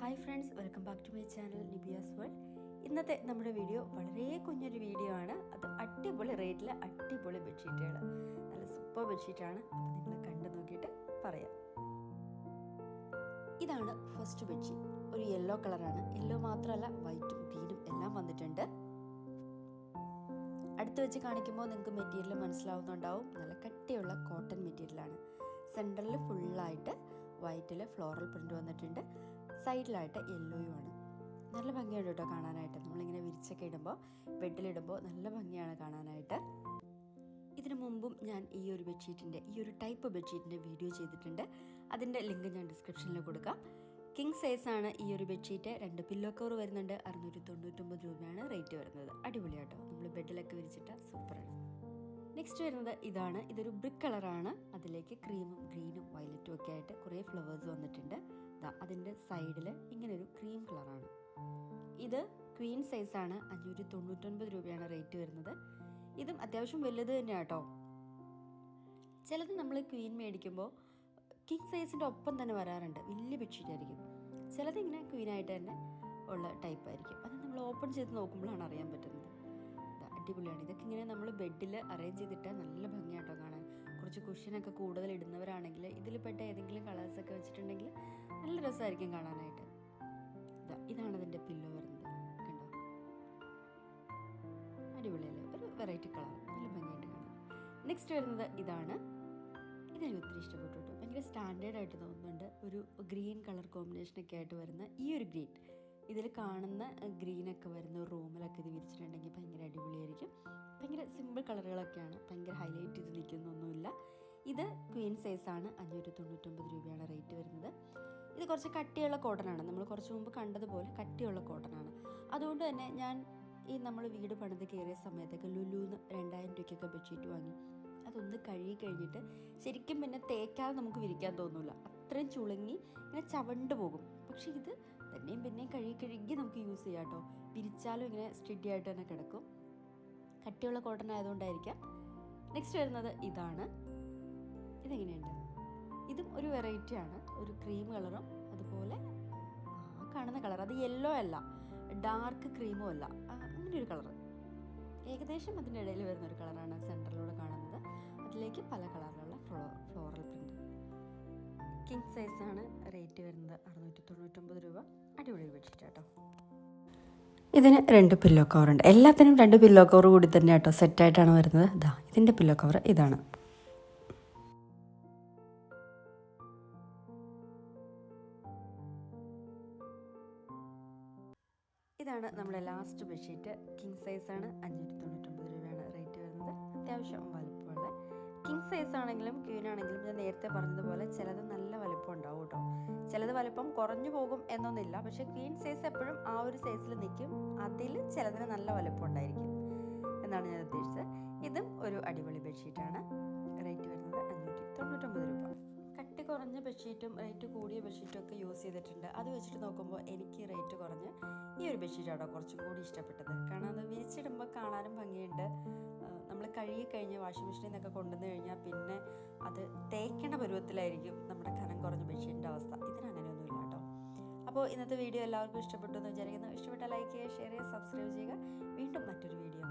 Hi friends welcome back to my channel Libiya's world. ഇന്നത്തെ നമ്മുടെ video വളരെ കുഞ്ഞൊരു വീഡിയോ ആണ്. അത് അടിപൊളി റേറ്റിൽ അടിപൊളി ബെഡ്ഷീറ്റുകൾ നല്ല സൂപ്പർ ബെഡ്ഷീറ്റാണ്. അപ്പോൾ നിങ്ങൾ കണ്ടു നോക്കിയിട്ട് പറയാം. ഇതാണ് ഫസ്റ്റ് ബെഡ്ഷീറ്റ്. ഒരു യെല്ലോ കളറാണ്. യെല്ലോ മാത്രമല്ല വൈറ്റും ഗ്രീനും എല്ലാം വന്നിട്ടുണ്ട്. അടുത്ത് വെച്ച് കാണിക്കുമ്പോൾ നിങ്ങൾക്ക് മെറ്റീരിയൽ മനസ്സിലാവുന്നുണ്ടാവും. നല്ല കട്ടിയുള്ള കോട്ടൺ മെറ്റീരിയലാണ്. സെന്ററിൽ ഫുള്ളായിട്ട് വൈറ്റിൽ ഫ്ലോറൽ പ്രിന്റ് വന്നിട്ടുണ്ട്. സൈഡിലായിട്ട് യെല്ലോയും ആണ് നല്ല ഭംഗിയാണ് കേട്ടോ കാണാനായിട്ട്. നമ്മളിങ്ങനെ വിരിച്ചൊക്കെ ഇടുമ്പോൾ ബെഡിലിടുമ്പോൾ നല്ല ഭംഗിയാണ് കാണാനായിട്ട്. ഇതിനു മുമ്പും ഞാൻ ഈ ഒരു ബെഡ്ഷീറ്റിന്റെ ഈ ഒരു ടൈപ്പ് ബെഡ്ഷീറ്റിന്റെ വീഡിയോ ചെയ്തിട്ടുണ്ട്. അതിന്റെ ലിങ്ക് ഞാൻ ഡിസ്ക്രിപ്ഷനിൽ കൊടുക്കാം. കിങ് സൈസ് ആണ് ഈ ഒരു ബെഡ്ഷീറ്റ്. രണ്ട് പില്ലോ കവർ വരുന്നുണ്ട്. അറുന്നൂറ്റി തൊണ്ണൂറ്റൊമ്പത് രൂപയാണ് റേറ്റ് വരുന്നത്. അടിപൊളിയാട്ടോ. നമ്മൾ ബെഡിലൊക്കെ വിരിച്ചിട്ട് സൂപ്പറാണ്. നെക്സ്റ്റ് വരുന്നത് ഇതാണ്. ഇതൊരു ബ്രിക്ക് കളറാണ് അതിലേക്ക് ക്രീമും ഗ്രീനും വയലറ്റും ഒക്കെ ആയിട്ട് കുറേ ഫ്ലവേഴ്സ് വന്നിട്ടുണ്ട്. അതിന്റെ സൈഡിൽ ഇങ്ങനെ ഒരു ക്രീം കളറാണ് ഇത് ക്വീൻ സൈസാണ് അഞ്ഞൂറ്റി തൊണ്ണൂറ്റൊൻപത് രൂപയാണ് റേറ്റ് വരുന്നത്. ഇതും അത്യാവശ്യം വലുത് തന്നെയാണ് കേട്ടോ ചിലത് നമ്മൾ ക്വീൻ മേടിക്കുമ്പോൾ കിങ് സൈസിന്റെ ഒപ്പം തന്നെ വരാറുണ്ട്. വലിയ ബെഡ്ഷീറ്റ് ചിലത് ഇങ്ങനെ ക്വീനായിട്ട് തന്നെ ഉള്ള ടൈപ്പ് ആയിരിക്കും. അത് നമ്മൾ ഓപ്പൺ ചെയ്ത് നോക്കുമ്പോഴാണ് അറിയാൻ പറ്റുന്നത്. അടിപൊളിയാണ്. ഇതൊക്കെ ഇങ്ങനെ നമ്മൾ ബെഡിൽ അറേഞ്ച് ചെയ്തിട്ട് നല്ല ഭംഗിയാട്ടോ കാണാൻ. കുറച്ച് കുഷ്യനൊക്കെ കൂടുതൽ ഇടുന്നവരാണെങ്കിൽ ഇതിൽ പെട്ട ഏതെങ്കിലും കളേഴ്സൊക്കെ വെച്ചിട്ടുണ്ടെങ്കിൽ നല്ല രസമായിരിക്കും കാണാനായിട്ട്. ഇതാണ് ഇതിന്റെ പില്ലോ വരുന്നത്. കണ്ടോ? അടിപൊളിയല്ലേ? ഒരു വെറൈറ്റി കളർ നല്ല ഭംഗിയായിട്ട് കാണാം. നെക്സ്റ്റ് വരുന്നത് ഇതാണ്. ഇതെനിക്ക് ഒത്തിരി ഇഷ്ടപ്പെട്ടു കേട്ടോ. ഭയങ്കര സ്റ്റാൻഡേർഡ് ആയിട്ട് തോന്നുന്നുണ്ട്. ഒരു ഗ്രീൻ കളർ കോമ്പിനേഷനൊക്കെ ആയിട്ട് വരുന്ന ഈ ഒരു ഗ്രീൻ ഇതിൽ കാണുന്ന ഗ്രീനൊക്കെ വരുന്ന റൂമിലൊക്കെ ഇത് സിമ്പിൾ കളറുകളൊക്കെയാണ് ഭയങ്കര ഹൈലൈറ്റ് ചെയ്ത് നിൽക്കുന്നൊന്നുമില്ല. ഇത് ക്വീൻ സൈസാണ് അഞ്ഞൂറ്റി തൊണ്ണൂറ്റൊമ്പത് രൂപയാണ് റേറ്റ് വരുന്നത്. ഇത് കുറച്ച് കട്ടിയുള്ള കോട്ടനാണ് നമ്മൾ കുറച്ച് മുമ്പ് കണ്ടതുപോലെ കട്ടിയുള്ള കോട്ടനാണ് അതുകൊണ്ട് തന്നെ ഞാൻ ഈ നമ്മൾ വീട് പണിത് കയറിയ സമയത്തൊക്കെ ലുലുന്ന് രണ്ടായിരം രൂപയ്ക്കൊക്കെ ബെഡ്ഷീറ്റ് വാങ്ങി. അതൊന്ന് കഴുകി കഴിഞ്ഞിട്ട് ശരിക്കും പിന്നെ തേക്കാതെ നമുക്ക് വിരിക്കാൻ തോന്നില്ല അത്രയും ചുളുങ്ങി ഇങ്ങനെ ചവണ്ട് പോകും. പക്ഷേ ഇത് തന്നെയും പിന്നെയും കഴുകി കഴുകി നമുക്ക് യൂസ് ചെയ്യാം കേട്ടോ. വിരിച്ചാലും ഇങ്ങനെ സ്റ്റഡി ആയിട്ട് തന്നെ കിടക്കും. കട്ടിയുള്ള കോട്ടൺ ആയതുകൊണ്ടായിരിക്കാം. നെക്സ്റ്റ് വരുന്നത് ഇതാണ്. ഇതെങ്ങനെയുണ്ട്? ഇതും ഒരു വെറൈറ്റിയാണ് ഒരു ക്രീം കളറും അതുപോലെ ആ കാണുന്ന കളർ അത് യെല്ലോ അല്ല. ഡാർക്ക് ക്രീമും അല്ല. അങ്ങനെ ഒരു കളർ ഏകദേശം അതിന്റെ ഇടയിൽ വരുന്ന ഒരു കളറാണ് സെന്ററിലൂടെ കാണുന്നത്. അതിലേക്ക് പല കളറിലുള്ള ഫ്ലോ ഫ്ലോറൽ പ്രിന്റ് കിങ് സൈസാണ് റേറ്റ് വരുന്നത് അറുന്നൂറ്റി തൊണ്ണൂറ്റൊമ്പത് രൂപ. അടിപൊളി ബെഡ്ഷീറ്റ് കേട്ടോ ഇതിന് രണ്ട് പില്ലോ കവറുണ്ട് എല്ലാത്തിനും രണ്ട് പില്ലോ കവർ കൂടി തന്നെ കേട്ടോ സെറ്റായിട്ടാണ് വരുന്നത്. ഇതാ ഇതിന്റെ പില്ലോ കവർ ഇതാണ്. ഇതാണ് നമ്മുടെ ലാസ്റ്റ് ബെഡ്ഷീറ്റ് കിങ് സൈസാണ് അഞ്ഞൂറ്റി തൊണ്ണൂറ്റൊമ്പത് രൂപയാണ് റേറ്റ് വരുന്നത്. അത്യാവശ്യം വലുപ്പമുള്ള. കിങ് സൈസ് ആണെങ്കിലും ക്വീൻ ആണെങ്കിലും ഞാൻ നേരത്തെ പറഞ്ഞതുപോലെ ചിലത് നല്ല വലുപ്പം ഉണ്ടാവും കേട്ടോ. ചിലത് വലുപ്പം കുറഞ്ഞു പോകും എന്നൊന്നില്ല പക്ഷേ ക്വീൻ സൈസ് എപ്പോഴും ആ ഒരു സൈസിൽ നിൽക്കും. അതിൽ ചിലതിന് നല്ല വലുപ്പം ഉണ്ടായിരിക്കും എന്നാണ് ഞാൻ ഉദ്ദേശിച്ചത്. ഇതും ഒരു അടിപൊളി ബെഡ്ഷീറ്റാണ്. റേറ്റ് വരുന്നത് അഞ്ഞൂറ്റി തൊണ്ണൂറ്റൊമ്പത് രൂപ. കട്ടി കുറഞ്ഞ ബെഡ്ഷീറ്റും റേറ്റ് കൂടിയ ബെഡ്ഷീറ്റും ഒക്കെ യൂസ് ചെയ്തിട്ടുണ്ട്. അത് വെച്ചിട്ട് നോക്കുമ്പോൾ എനിക്ക് റേറ്റ് കുറഞ്ഞ് ഈ ഒരു ബെഡ്ഷീറ്റാണ് കുറച്ചും കൂടി ഇഷ്ടപ്പെട്ടത്. കാരണം അത് വിരിച്ചിടുമ്പോൾ കാണാനും ഭംഗിയുണ്ട്. നമ്മൾ കഴുകി കഴിഞ്ഞ് വാഷിംഗ് മെഷീനിൽ നിന്നൊക്കെ കൊണ്ടുവന്ന് കഴിഞ്ഞാൽ പിന്നെ അത് തേക്കണ പരുവത്തിലായിരിക്കും നമ്മുടെ കനം കുറഞ്ഞ ബെഡ്ഷീറ്റിന്റെ അവസ്ഥ. ഇതിന് അങ്ങനെയൊന്നുമില്ല കേട്ടോ അപ്പോൾ ഇന്നത്തെ വീഡിയോ എല്ലാവർക്കും ഇഷ്ടപ്പെട്ടു എന്ന് വിചാരിക്കുന്നു. ഇഷ്ടപ്പെട്ട ലൈക്ക് ചെയ്യുക ഷെയർ ചെയ്യുക സബ്സ്ക്രൈബ് ചെയ്യുക. വീണ്ടും മറ്റൊരു വീഡിയോ